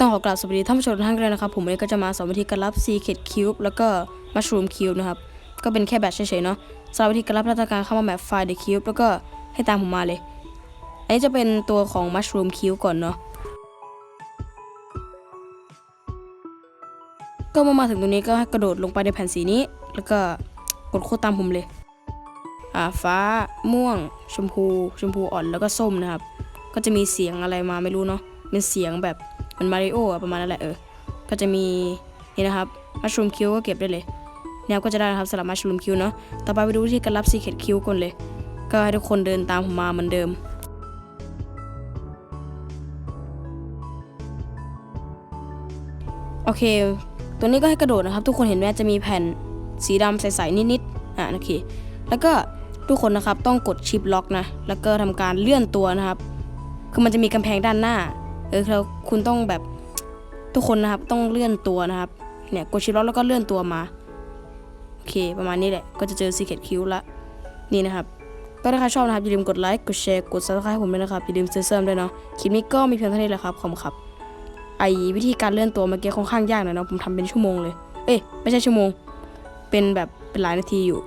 ต้องขอกราบสวัสดีท่านผู้ชมทุกท่านเลยนะครับ ผมวันนี้ก็จะมาสอนวิธีการรับ Secret Cube แล้วก็ Mushroom Cube นะครับ ก็เป็นแค่แบตเฉยๆเนาะสำหรับวิธีการรับราชการเข้ามาแบบไฟล์ The Cube แล้วก็ให้ตามผมมาเลย อันนี้จะเป็นตัวของ Mushroom Cube ก่อนเนาะก็เมื่อมาถึงตรงนี้ก็กระโดดลงไปในแผ่นสีนี้ แล้วก็กดโค้ดตามผมเลย อ่าฟ้าม่วง ชมพู ชมพูอ่อนแล้วก็ส้มนะครับ ก็จะมีเสียงอะไรมาไม่รู้เนาะเป็นเสียงแบบ เหมันมาริโออะประมาณนั้นแหละเออ ก็จะมีนี่นะครับมัชรูมคิวก็เก็บได้เลยแนวก็จะได้นะครับสำหรับมัชรูมคิวเนาะ ต่อไปไปดูวิธีการรับซีเค t คิวก่อนเลย ก็ให้ทุกคนเดินตามผมมาเหมือนเดิมโอเค ตัวนี้ก็ให้กระโดดนะครับ ทุกคนเห็นไหมจะมีแผ่นสีดำใสๆนิดๆ อะโอเค แล้วก็ทุกคนนะครับต้องกดชิปล็อกนะ แล้วก็ทำการเลื่อนตัวนะครับ คือมันจะมีกำแพงด้านหน้า เออแล้วคุณต้องแบบทุกคนนะครับต้องเลื่อนตัวนะครับ เนี่ยกดชิล็อกแล้วก็เลื่อนตัวมา โอเค ประมาณนี้แหละ ก็จะเจอ Secret Q ละ นี่นะครับก็ถ้าใครชอบนะครับ อย่าลืมกดไลค์ กดแชร์ กด subscribe ให้ผมด้วยนะครับ อย่าลืมซื้อเสริมด้วยเนาะ คลิปนี้ก็มีเพียงเท่านี้แหละครับ ขอบคุณครับ ไอวิธีการเลื่อนตัวเมื่อกี้ค่อนข้างยากหน่อยเนาะ ผมทำเป็นชั่วโมงเลย เอ้ยไม่ใช่ชั่วโมง เป็นแบบเป็นหลายนาทีอยู่